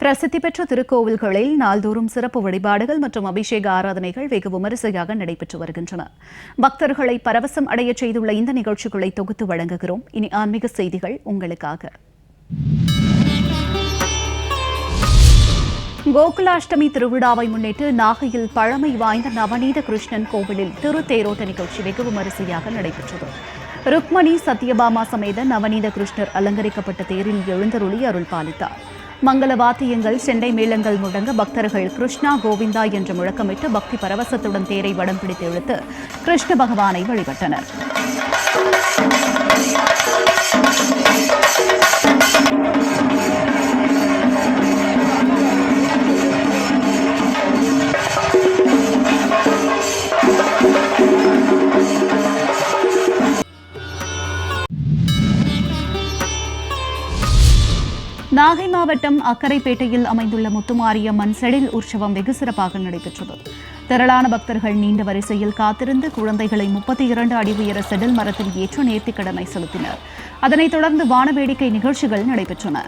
பிரசித்தி பெற்ற திருக்கோவில்களில் நாள்தோறும் சிறப்பு வழிபாடுகள் மற்றும் அபிஷேக ஆராதனைகள் வெகு விமரிசையாக நடைபெற்று வருகின்றன. பக்தர்களை பரவசம் அடைய செய்துள்ள இந்த நிகழ்ச்சிகளை தொகுத்து வழங்குகிறோம். இனி ஆன்மீக செய்திகள் உங்களுக்காக. கோகுலாஷ்டமி திருவிழாவை முன்னிட்டு நாகையில் பழமை வாய்ந்த நவநீத கிருஷ்ணன் கோவிலில் திருத்தேரோட்ட நிகழ்ச்சி வெகு விமரிசையாக நடைபெற்றது. ருக்மணி சத்யபாமா சமேத நவநீத கிருஷ்ணர் அலங்கரிக்கப்பட்ட தேரில் எழுந்தருளி அருள் பாலித்தார் மங்கள வாத்தியங்கள் செண்டை மேளங்கள் முழங்க பக்தர்கள் கிருஷ்ணா கோவிந்தா என்று முழக்கமிட்டு பக்தி பரவசத்துடன் தேரை வடம் பிடித்து இழுத்து கிருஷ்ண பகவானை வழிபட்டனர். நாகை மாவட்டம் அக்கரைப்பேட்டையில் அமைந்துள்ள முத்துமாரியம்மன் செடில் உற்சவம் வெகு சிறப்பாக நடைபெற்றது. திரளான பக்தர்கள் நீண்ட வரிசையில் காத்திருந்து குழந்தைகளை முப்பத்தி இரண்டு அடி உயர செடில் மரத்தில் ஏற்று நேர்த்திக்கடனை செலுத்தினர். அதனைத் தொடர்ந்து வானவேடிக்கை நிகழ்ச்சிகள் நடைபெற்றன.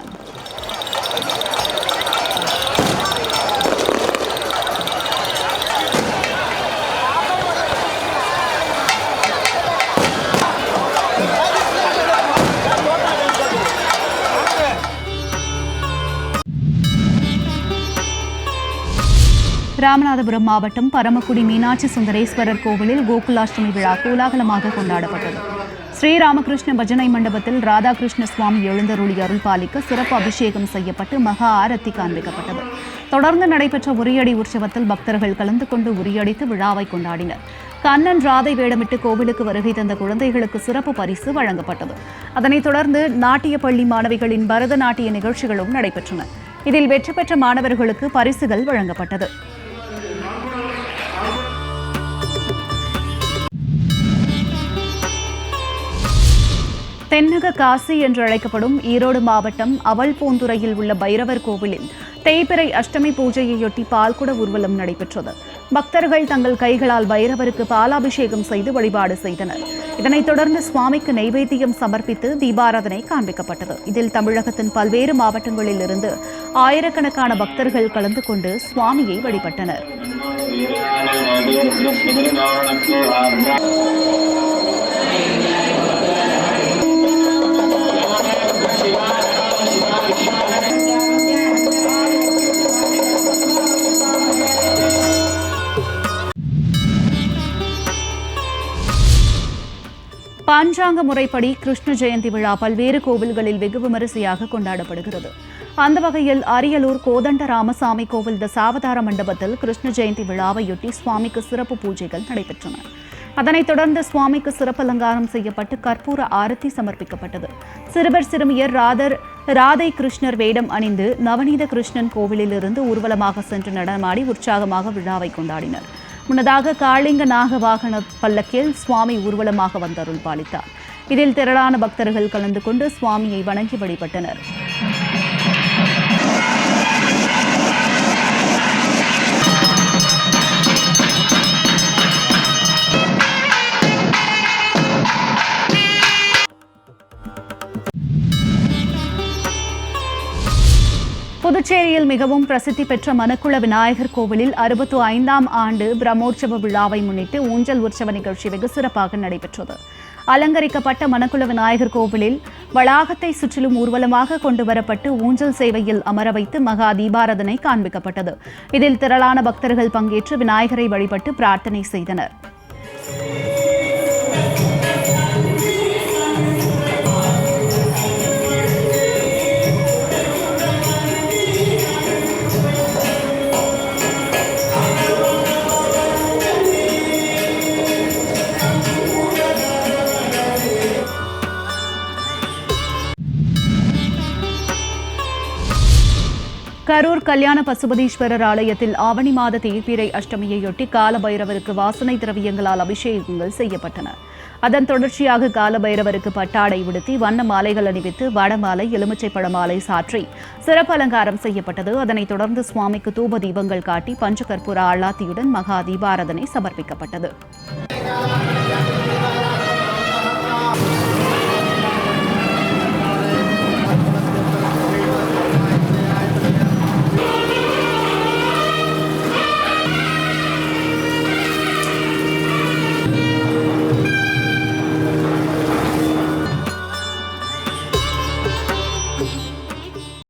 ராமநாதபுரம் மாவட்டம் பரமக்குடி மீனாட்சி சுந்தரேஸ்வரர் கோவிலில் கோகுலாஷ்டமி விழா கோலாகலமாக கொண்டாடப்பட்டது. ஸ்ரீராமகிருஷ்ண பஜனை மண்டபத்தில் ராதாகிருஷ்ண சுவாமி எழுந்தருளி அருள் பாலிக்க சிறப்பு அபிஷேகம் செய்யப்பட்டு மகா ஆரத்தி காண்பிக்கப்பட்டது. தொடர்ந்து நடைபெற்ற உரியடி உற்சவத்தில் பக்தர்கள் கலந்து கொண்டு உரியடித்து விழாவை கொண்டாடினர். கண்ணன் ராதை வேடமிட்டு கோவிலுக்கு வருகை தந்த குழந்தைகளுக்கு சிறப்பு பரிசு வழங்கப்பட்டது. அதனைத் தொடர்ந்து நாட்டிய பள்ளி மாணவிகளின் பரதநாட்டிய நிகழ்ச்சிகளும் நடைபெற்றன. இதில் வெற்றி பெற்ற மாணவர்களுக்கு பரிசுகள் வழங்கப்பட்டது. தென்னக காசி என்று அழைக்கப்படும் ஈரோடு மாவட்டம் அவல்பூந்துறையில் உள்ள பைரவர் கோவிலில் தேய்பிறை அஷ்டமி பூஜையையொட்டி பால்குட ஊர்வலம் நடைபெற்றது. பக்தர்கள் தங்கள் கைகளால் பைரவருக்கு பாலாபிஷேகம் செய்து வழிபாடு செய்தனர். இதனைத் தொடர்ந்து சுவாமிக்கு நைவேத்தியம் சமர்ப்பித்து தீபாராதனை காண்பிக்கப்பட்டது. இதில் தமிழகத்தின் பல்வேறு மாவட்டங்களில் இருந்து ஆயிரக்கணக்கான பக்தர்கள் கலந்து கொண்டு சுவாமியை வழிபட்டனர். பாஞ்சாங்க முறைப்படி கிருஷ்ண ஜெயந்தி விழா பல்வேறு கோவில்களில் வெகு விமரிசையாக கொண்டாடப்படுகிறது. அந்த வகையில் அரியலூர் கோதண்ட ராமசாமி கோவில் தசாவதார மண்டபத்தில் கிருஷ்ண ஜெயந்தி விழாவையொட்டி சுவாமிக்கு சிறப்பு பூஜைகள் நடைபெற்றன. அதனைத் தொடர்ந்து சுவாமிக்கு சிறப்பு அலங்காரம் செய்யப்பட்டு கற்பூர ஆரத்தி சமர்ப்பிக்கப்பட்டது. சிறுவர் சிறுமியர் ராதர் ராதை கிருஷ்ணர் வேடம் அணிந்து நவநீத கிருஷ்ணன் கோவிலிலிருந்து ஊர்வலமாக சென்று நடனமாடி உற்சாகமாக விழாவை கொண்டாடினர். முன்னதாக காளிங்க நாக வாகன பல்லக்கில் சுவாமி ஊர்வலமாக வந்தருள் பாலித்தார். இதில் திரளான பக்தர்கள் கலந்து கொண்டு சுவாமியை வணங்கி வழிபட்டனர். புதுச்சேரியில் மிகவும் பிரசித்தி பெற்ற மணக்குள விநாயகர் கோவிலில் அறுபத்து ஐந்தாம் ஆண்டு பிரம்மோற்சவ விழாவை முன்னிட்டு ஊஞ்சல் உற்சவ நிகழ்ச்சி வெகு சிறப்பாக நடைபெற்றது. அலங்கரிக்கப்பட்ட மணக்குள விநாயகர் கோவிலில் வளாகத்தை சுற்றிலும் ஊர்வலமாக கொண்டு வரப்பட்டு ஊஞ்சல் சேவையில் அமர வைத்து மகா தீபாரதனை காண்பிக்கப்பட்டது. இதில் திரளான பக்தர்கள் பங்கேற்று விநாயகரை வழிபட்டு பிரார்த்தனை செய்தனர். கரூர் கல்யாண பசுபதீஸ்வரர் ஆலயத்தில் ஆவணி மாத தேய்பிரை அஷ்டமியையொட்டி காலபைரவருக்கு வாசனை திரவியங்களால் அபிஷேகங்கள் செய்யப்பட்டன. அதன் தொடர்ச்சியாக காலபைரவருக்கு பட்டாடை உடுத்தி வண்ண மாலைகள் அணிவித்து வடமாலை எலுமிச்சை பழமாலை சாற்றி சிறப்பு அலங்காரம் செய்யப்பட்டது. அதனைத் தொடர்ந்து சுவாமிக்கு தூப தீபங்கள் காட்டி பஞ்சகற்பூர ஆளாத்தியுடன் மகா தீபாரதனை சமர்ப்பிக்கப்பட்டது.